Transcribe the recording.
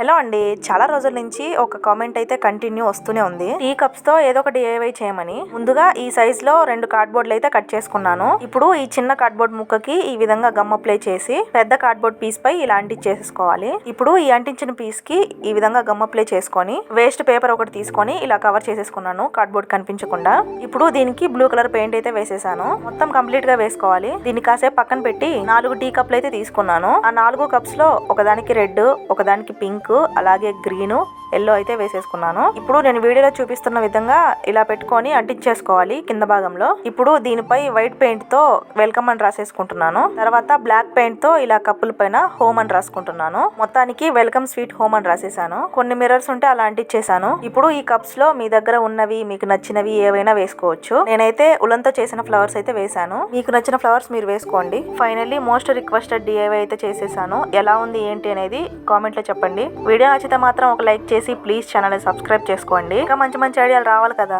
Hello అండి. చాలా రోజుల నుంచి ఒక కామెంట్ అయితే కంటిన్యూ వస్తూనే ఉంది. టీ కప్స్తో ఏదో ఒకటి ఏవై చేయమని. ముందుగా ఈ సైజ్లో రెండు కార్డ్బోర్డ్లు అయితే కట్ చేసుకున్నాను. ఇప్పుడు ఈ చిన్న కార్డ్బోర్డ్ ముక్కకి ఈ విధంగా గమ్ అప్లై చేసి పెద్ద కార్డ్బోర్డ్ పీస్ పై ఇలా అంటించేసుకోవాలి ఇప్పుడు ఈ అంటించిన పీస్కి ఈ విధంగా గమ్ అప్లై చేసుకొని వేస్ట్ పేపర్ ఒకటి తీసుకొని ఇలా కవర్ చేసేసుకున్నాను కార్డ్బోర్డ్ కనిపించకుండా. ఇప్పుడు దీనికి బ్లూ కలర్ పెయింట్ అయితే వేసేసాను. మొత్తం కంప్లీట్గా వేసుకోవాలి. దీన్ని కాసేపు పక్కన పెట్టి నాలుగు టీ కప్లు అయితే తీసుకున్నాను. ఆ నాలుగు కప్స్లో ఒకదానికి రెడ్ ఒకదానికి పింక్ అలాగే గ్రీను. ఎల్లో అయితే వేసేసుకున్నాను. ఇప్పుడు నేను వీడియోలో చూపిస్తున్న విధంగా ఇలా పెట్టుకొని అంటించేసుకోవాలి కింద భాగంలో. ఇప్పుడు దీనిపై వైట్ పెయింట్తో వెల్కమ్ అని రాసేసుకుంటున్నాను. తర్వాత బ్లాక్ పెయింట్తో ఇలా కప్పుల పైన హోమ్ అని రాసుకుంటున్నాను. మొత్తానికి వెల్కమ్ స్వీట్ హోమ్ అని రాసేసాను. కొన్ని మిర్రర్స్ ఉంటే అలా అంటించేసాను. ఇప్పుడు ఈ కప్స్లో మీ దగ్గర ఉన్నవి మీకు నచ్చినవి ఏవైనా వేసుకోవచ్చు. నేనైతే ఉలంతో చేసిన ఫ్లవర్స్ అయితే వేసాను. మీకు నచ్చిన ఫ్లవర్స్ మీరు వేసుకోండి. ఫైనల్లీ మోస్ట్ రిక్వెస్టెడ్ డిఐవై అయితే చేసేసాను. ఎలా ఉంది ఏంటి అనేది కామెంట్లో చెప్పండి. వీడియో నచ్చితే మాత్రం ఒక లైక్ చేసి ప్లీజ్ ఛానల్ని సబ్స్క్రైబ్ చేసుకోండి. ఇంకా మంచి మంచి ఐడియాలు రావాలి కదా.